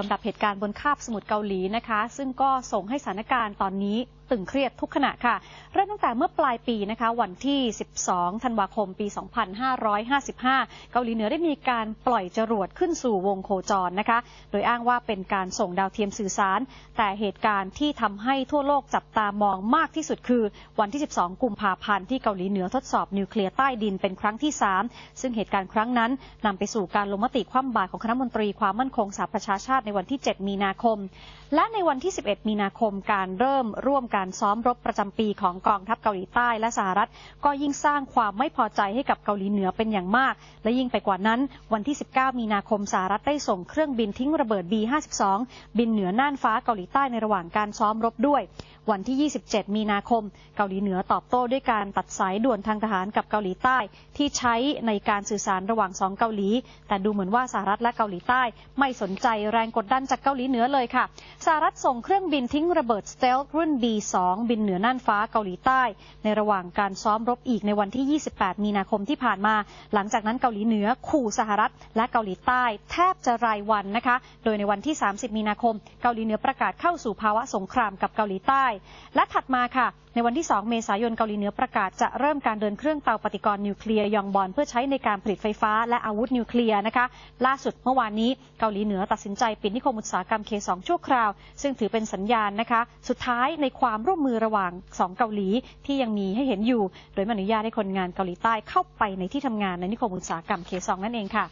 ลำดับเหตุการณ์บนคาบสมุทรเกาหลีนะคะ ซึ่งก็ส่งให้สถานการณ์ตอนนี้ตึงเครียดทุกขณะค่ะ เริ่มตั้งแต่เมื่อปลายปีนะคะ วันที่ 12 ธันวาคม ปี 2555 เกาหลีเหนือได้มีการปล่อยจรวดขึ้นสู่วงโคจรนะคะ โดยอ้างว่าเป็นการส่งดาวเทียมสื่อสาร แต่เหตุการณ์ที่ทำให้ทั่วโลกจับตามองมากที่สุดคือ วันที่ 12 กุมภาพันธ์ที่เกาหลีเหนือทดสอบนิวเคลียร์ใต้ดินเป็นครั้งที่ 3 ซึ่งเหตุการณ์ครั้งนั้นนำไปสู่การลงมติคว่ำบาตรของคณะมนตรีความมั่นคงสหประชาชาติในวันที่ 7 มีนาคม และในวันที่ 11 มีนาคมการเริ่มร่วมการซ้อมรบประจำปีของกองทัพเกาหลีใต้และสหรัฐ ก็ยิ่งสร้างความไม่พอใจให้กับเกาหลีเหนือเป็นอย่างมาก และยิ่งไปกว่านั้น วันที่ 19 มีนาคมสหรัฐได้ส่งเครื่องบินทิ้งระเบิด B-52 บินเหนือน่านฟ้าเกาหลีใต้ในระหว่างการซ้อมรบด้วย วันที่ 27 มีนาคม เกาหลีเหนือตอบโต้ด้วยการตัดสายด่วนทางทหารกับเกาหลีใต้ที่ใช้ในการสื่อสารระหว่างสองเกาหลี แต่ดูเหมือนว่าสหรัฐและเกาหลีใต้ ไม่สนใจแรงกดดันจากเกาหลีเหนือเลยค่ะสหรัฐส่งเครื่องบินทิ้งระเบิดสเตลรุ่น B2 บินเหนือน่านฟ้าเกาหลีใต้ ในระหว่างการซ้อมรบอีกในวันที่ 28 มีนาคมที่ผ่านมา หลังจากนั้นเกาหลีเหนือขู่สหรัฐและเกาหลีใต้ แทบจะรายวันนะคะ โดยในวันที่ 30 มีนาคม เกาหลีเหนือประกาศเข้าสู่ภาวะสงครามกับเกาหลีใต้และถัดมาค่ะ ในวันที่ 2 เมษายนเกาหลีเหนือประกาศจะเริ่มการเดินเครื่องเตาปฏิกรณ์นิวเคลียร์ยองบอลเพื่อใช้ในการผลิตไฟฟ้าและอาวุธนิวเคลียร์นะคะ ล่าสุดเมื่อวานนี้เกาหลีเหนือตัดสินใจปิดนิคมอุตสาหกรรม K2 ชั่วคราว ซึ่งถือเป็นสัญญาณนะคะ สุดท้ายในความร่วมมือระหว่าง 2 เกาหลีที่ยังมีให้เห็นอยู่ โดยอนุญาตให้คนงานเกาหลีใต้เข้าไปในที่ทำงานในนิคมอุตสาหกรรม K2 นั่นเองค่ะ